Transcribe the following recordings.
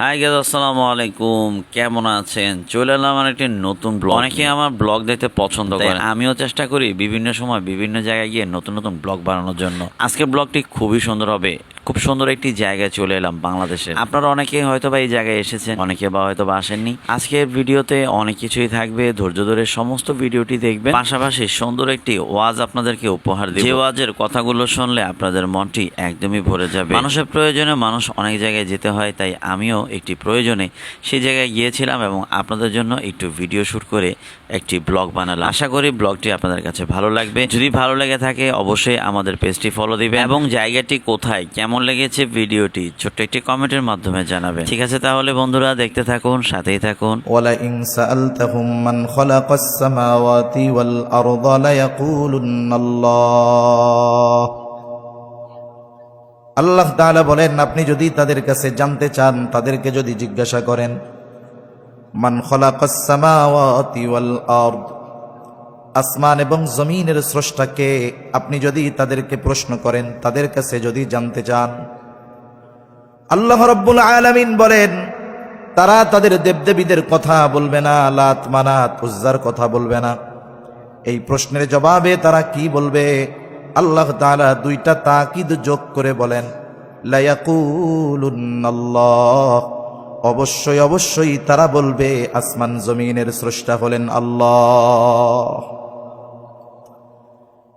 High gauge আসসালামু আলাইকুম। কেমন আছেন? চলে এলাম আমার একটি নতুন ব্লগ অনেকে আমার ব্লগ দেখতে পছন্দ করে আমিও চেষ্টা করি বিভিন্ন সময় বিভিন্ন জায়গায় গিয়ে নতুন নতুন ব্লগ বানানোর জন্য। আজকের ব্লগটি খুবই সুন্দর হবে। খুব সুন্দর একটি জায়গায় চলে এলাম বাংলাদেশে। আপনারা অনেকে হয়তো বা এই জায়গায় এসেছেন, অনেকে বা হয়তো বা আসেননি। আজকের ভিডিওতে অনেক কিছুই থাকবে, ধৈর্য ধরে সমস্ত ভিডিওটি দেখবেন। পাশাপাশি সুন্দর একটি ওয়াজ আপনাদেরকে উপহার দেব। যে ওয়াজের কথাগুলো শুনলে আপনাদের মনটি একদমই ভরে যাবে। মানুষের প্রয়োজনে মানুষ অনেক জায়গায় যেতে হয়, তাই আমিও একটি প্রয়োজনে সেই জায়গায় গিয়েছিলাম এবং আপনাদের জন্য একটু ভিডিও শুট করে একটি ব্লগ বানালাম। আশা করি ব্লগটি আপনাদের কাছে ভালো লাগবে। যদি ভালো লেগে থাকে, অবশ্যই আমাদের পেজটি ফলো দিবে এবং জায়গাটি কোথায়, কেমন কেমন লেগেছে ভিডিওটি? ছোট্ট একটি কমেন্টের মাধ্যমে জানাবেন। ঠিক আছে তাহলে বন্ধুরা, দেখতে থাকুন, সাথেই থাকুন। ওয়ালা ইন সাআলতাহুম মান খালাকাস সামাওয়াতি ওয়াল আরদা লায়াকুলুনাল্লাহ আল্লাহ তাআলা বলেন, আপনি যদি তাদের কাছে জানতে চান, তাদেরকে যদি জিজ্ঞাসা করেন, মান খালাকাস সামাওয়াতি ওয়াল আরদ? আসমান এবং জমিনের স্রষ্টাকে আপনি যদি তাদেরকে প্রশ্ন করেন, তাদের কাছে যদি জানতে চান। আল্লাহ রব্বুল আলামিন বলেন, তারা তাদের দেবদেবীদের কথা বলবে না, লাত মানাত, উজ্জার কথা বলবে না। এই প্রশ্নের জবাবে তারা কি বলবে? আল্লাহ তাআলা দুইটা তাকিদ যোগ করে বলেন অবশ্যই অবশ্যই তারা বলবে, আসমান জমিনের স্রষ্টা হলেন আল্লাহ।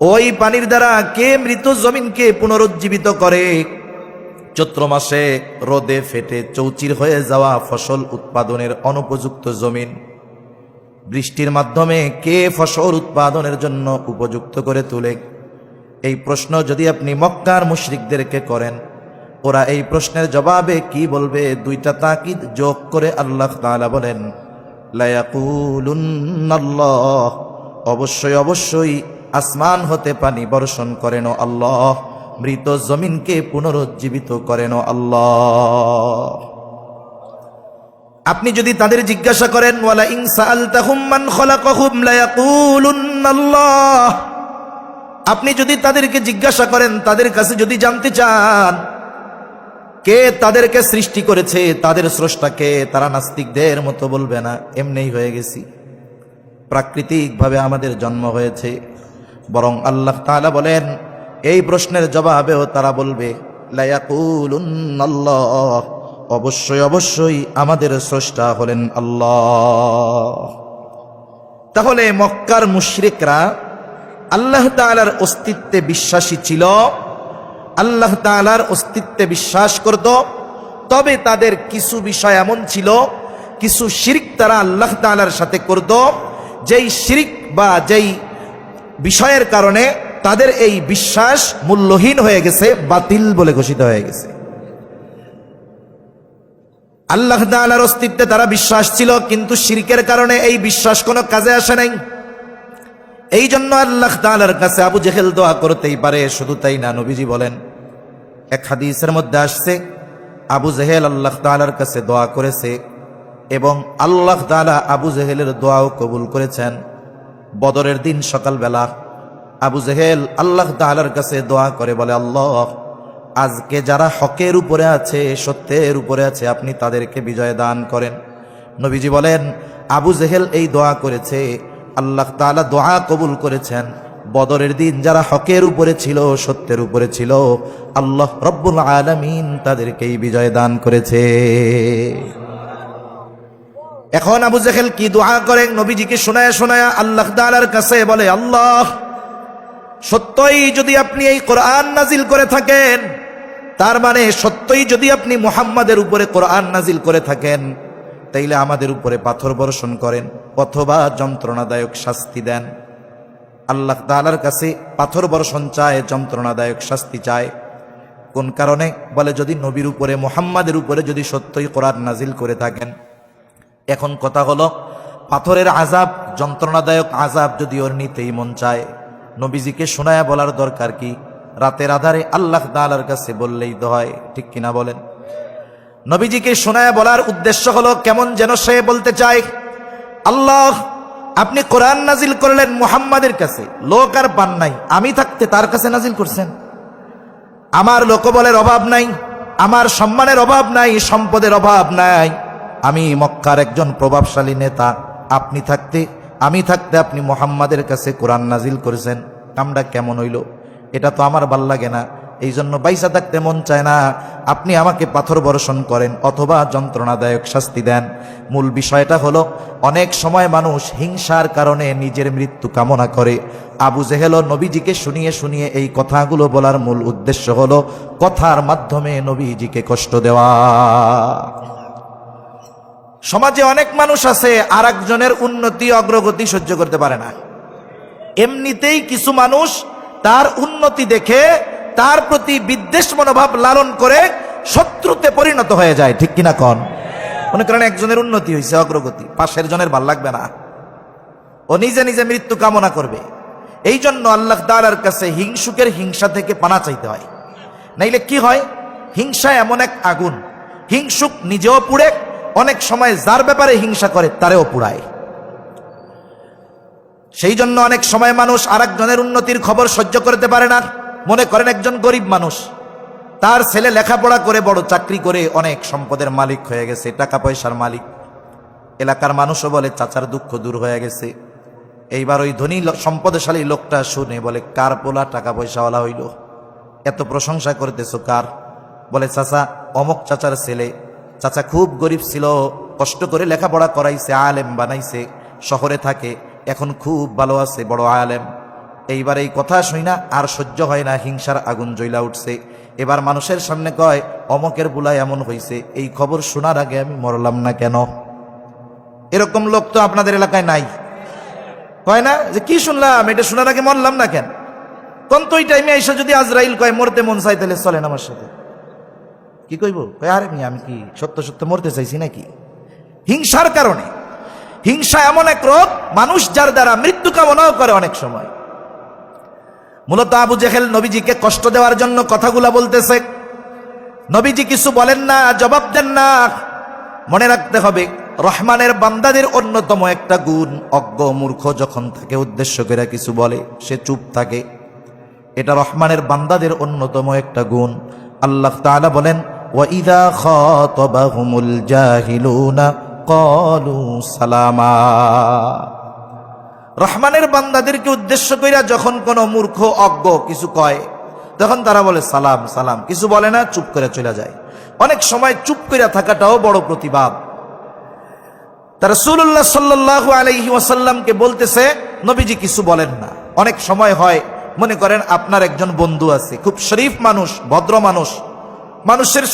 ওই পানির দ্বারা কে মৃত জমিনকে পুনরুজ্জীবিত করে? চৈত্র মাসে রোদে ফেটে চৌচির হয়ে যাওয়া ফসল উৎপাদনের অনুপযুক্ত জমিন। বৃষ্টির মাধ্যমে কে ফসল উৎপাদনের জন্য উপযুক্ত করে তোলে? এই প্রশ্ন যদি আপনি মক্কার মুশরিকদেরকে করেন, ওরা এই প্রশ্নের জবাবে কি বলবে? দুইটা তাকিদ যোগ করে আল্লাহ তাআলা বলেন, লায়াকুলুন্নাল্লাহ। অবশ্যই অবশ্যই আসমান হতে পানি বর্ষণ করেন আল্লাহ। মৃত জমিনকে পুনরুজ্জীবিত করেন আল্লাহ। আপনি যদি তাদের জিজ্ঞাসা করেন, ওয়ালা ইনসাল তাহুম মান খলাকাহুম লায়াকুলুন্নাল্লাহ। আপনি যদি তাদেরকে জিজ্ঞাসা করেন, তাদের কাছে যদি জানতে চান, কে তাদেরকে সৃষ্টি করেছে? তাদের স্রষ্টাকে তারা নাস্তিকদের মতো বলবে না। এমনিই হয়ে গেছি। প্রাকৃতিকভাবে আমাদের জন্ম হয়েছে। বরং আল্লাহ তাআলা বলেন, এই প্রশ্নের জবাবেও তারা বলবে অবশ্যই অবশ্যই আমাদের স্রষ্টা হলেন আল্লাহ। তাহলে মক্কার মুশরিকরা আল্লাহ তাআলার অস্তিত্বে বিশ্বাসী ছিল, আল্লাহ তাআলার অস্তিত্বে বিশ্বাস করত, তবে তাদের কিছু বিষয় এমন ছিল, কিছু শিরিক তারা আল্লাহ তাআলার সাথে করত, যেই শিরিক বা যেই বিষয়ের কারণে তাদের এই বিশ্বাস মূল্যহীন হয়ে গেছে, বাতিল বলে ঘোষিত হয়ে গেছে। আল্লাহ তাআলার অস্তিত্বে তারা বিশ্বাস ছিল, কিন্তু শিরকের কারণে এই বিশ্বাস কোনো কাজে আসে নাই। এই জন্য আল্লাহ তাআলার কাছে আবু জেহেল দোয়া করতেই পারে, শুধু তাই না, নবীজি বলেন, এক হাদিসের মধ্যে আসছে, আবু জেহেল আল্লাহ তাআলার কাছে দোয়া করেছে এবং আল্লাহ তাআলা আবু জেহেলের দোয়াও কবুল করেছেন। বদরের দিন সকালবেলা। আবু জেহেল আল্লাহ তাআলার কাছে দোয়া করে বলে, আল্লাহ, আজকে যারা হকের উপরে আছে, সত্যের উপরে আছে, আপনি তাদেরকে বিজয় দান করেন। নবীজি বলেন, আবু জেহেল এই দোয়া করেছে। আল্লাহ তাআলা দোয়া কবুল করেছেন। বদরের দিন যারা হকের উপরে ছিল, সত্যের উপরে ছিল, আল্লাহ রব্বুল আলামিন তাদেরকেই বিজয় দান করেছে। এখন আবু জেহেল কি দোয়া করেন? নবীজিকে শোনায় শোনায় আল্লাহ তাআলার কাছে বলে, আল্লাহ, সত্যই যদি আপনি এই কোরআন নাজিল করে থাকেন, তার মানে সত্যই যদি আপনি মুহাম্মাদের উপরে কোরআন নাজিল করে থাকেন, তাইলে আমাদের উপরে পাথর বর্ষণ করেন, অথবা যন্ত্রণাদায়ক শাস্তি দেন। আল্লাহ তাআলার কাছে পাথর বর্ষণ চায়, যন্ত্রণাদায়ক শাস্তি চায়। কোন কারণে? বলে, যদি নবীর উপরে, মুহাম্মাদের উপরে যদি সত্যই কোরআন নাজিল করে থাকেন এখন কথা হলো, পাথরের আজাব যন্ত্রণাদায়ক আজাব যদি ওর নিতেই মন চায়। নবীজিকে শোনায় বলার দরকার কি? রাতের আধারে আল্লাহ তাআলার কাছে বললেই তো হয়, ঠিক কিনা বলেন? নবীজিকে শোনায় বলার উদ্দেশ্য হলো, কেমন যেন সে বলতে চায়, আল্লাহ, আপনি কোরআন নাজিল করলেন মুহাম্মাদের কাছে, লোক আর পান নাই, আমি থাকতে তার কাছে নাজিল করছেন? আমার লোকবলের অভাব নাই, আমার সম্মানের অভাব নাই, সম্পদের অভাব নাই। আমি মক্কার একজন প্রভাবশালী নেতা, আপনি থাকতে, আমি থাকতে আপনি মোহাম্মদের কাছে কোরআন নাজিল করেছেন, কামটা কেমন হইল? এটা তো আমার ভালো লাগে না এই জন্য বাইসা থাকতে মন চায় না, আপনি আমাকে পাথর বর্ষণ করেন অথবা যন্ত্রণাদায়ক শাস্তি দেন। মূল বিষয়টা হলো, অনেক সময় মানুষ হিংসার কারণে নিজের মৃত্যু কামনা করে। আবু জেহেল নবীজিকে শুনিয়ে শুনিয়ে এই কথাগুলো বলার মূল উদ্দেশ্য হলো, কথার মাধ্যমে নবীজিকে কষ্ট দেওয়া। সমাজে অনেক মানুষ আছে আর একজনের উন্নতি, অগ্রগতি সহ্য করতে পারে না। এমনিতেই কিছু মানুষ তার উন্নতি দেখে, তার প্রতি বিদ্বেষ মনোভাব লালন করে শত্রুতে পরিণত হয়ে যায়, ঠিক কিনা কন? মনে করেন একজনের উন্নতি হয়েছে, অগ্রগতি, পাশের জনের ভালো লাগবে না। ও নিজে নিজে মৃত্যু কামনা করবে। এই জন্য আল্লাহ তালার কাছে হিংসুকের হিংসা থেকে পানা চাইতে হয়। নাইলে কি হয়? হিংসা এমন এক আগুন। হিংসুক নিজেও পুড়ে অনেক সময় যার ব্যাপারে হিংসা করে তারেও পুড়ায়। সেই জন্য অনেক সময় মানুষ আর একজনের উন্নতির খবর সহ্য করতে পারে না। মনে করেন একজন গরিব মানুষ, তার ছেলে লেখাপড়া করে বড় চাকরি করে অনেক সম্পদের মালিক হয়ে গেছে টাকা পয়সার মালিক। এলাকার মানুষও বলে, চাচার দুঃখ দূর হয়ে গেছে। এইবার ওই ধনী সম্পদশালী লোকটা শুনে বলে, কার পোলা টাকা পয়সাওয়ালা হইল? এত প্রশংসা করতেছো কার? বলে, চাচা, অমক চাচার ছেলে চাচা খুব গরিব ছিল, কষ্ট করে লেখাপড়া করাইছে, আলেম বানাইছে, শহরে থাকে, এখন খুব ভালো আছে, বড় আলেম। এইবার এই কথা শুই না, আর সহ্য হয় না, হিংসার আগুন জ্বলা উঠছে। এবার মানুষের সামনে কয়, অমকের বুলায় এমন হইছে, এই খবর শোনার আগে আমি মরলাম না কেন? এরকম লোক তো আপনাদের এলাকায় নাই। কয় না, যে কি শুনলাম, এটা শোনার আগে মরলাম না কেন? কোন তো ওই টাইমে এসে যদি আজরাইল কয়, মরতে মন চাই তাহলে চলেন আমার সাথে। কি কইব? আরে মিয়া, আমি কি সত্য সত্য মরতে চাইছি নাকি? হিংসার কারণে, হিংসা এমন এক রোগ, মানুষ যার দ্বারা মৃত্যু কামনাও করে অনেক সময়। মূলত আবু জেহেল নবীজিকে কষ্ট দেওয়ার জন্য কথাগুলা বলতেছে। নবীজি কিছু বলেন না, জবাব দেন না। মনে রাখতে হবে, রহমানের বান্দাদের অন্যতম একটা গুণ, অজ্ঞ মূর্খ যখন তাকে উদ্দেশ্য করে কিছু বলে, সে চুপ থাকে। এটা রহমানের বান্দাদের অন্যতম একটা গুণ। আল্লাহ তাআলা বলেন ওয়াইদা খাতাবাহুমুল জাহিলুনা ক্বালু সালামা রহমানের বান্দাদেরকে উদ্দেশ্য কইরা যখন কোনো মূর্খ, অজ্ঞ কিছু কয়, তখন তারা বলে, সালাম সালাম। কিছু বলে না, চুপ করে চলে যায়। অনেক সময় চুপ করে থাকাটাও বড় প্রতিবাদ। তারা সুল্লাহ সাল্লাহ আলহি বলতেছে, নবীজি কিছু বলেন না। অনেক সময় হয়, মনে করেন আপনার একজন বন্ধু আছে, খুব শরীফ মানুষ, ভদ্র মানুষ। মানুষের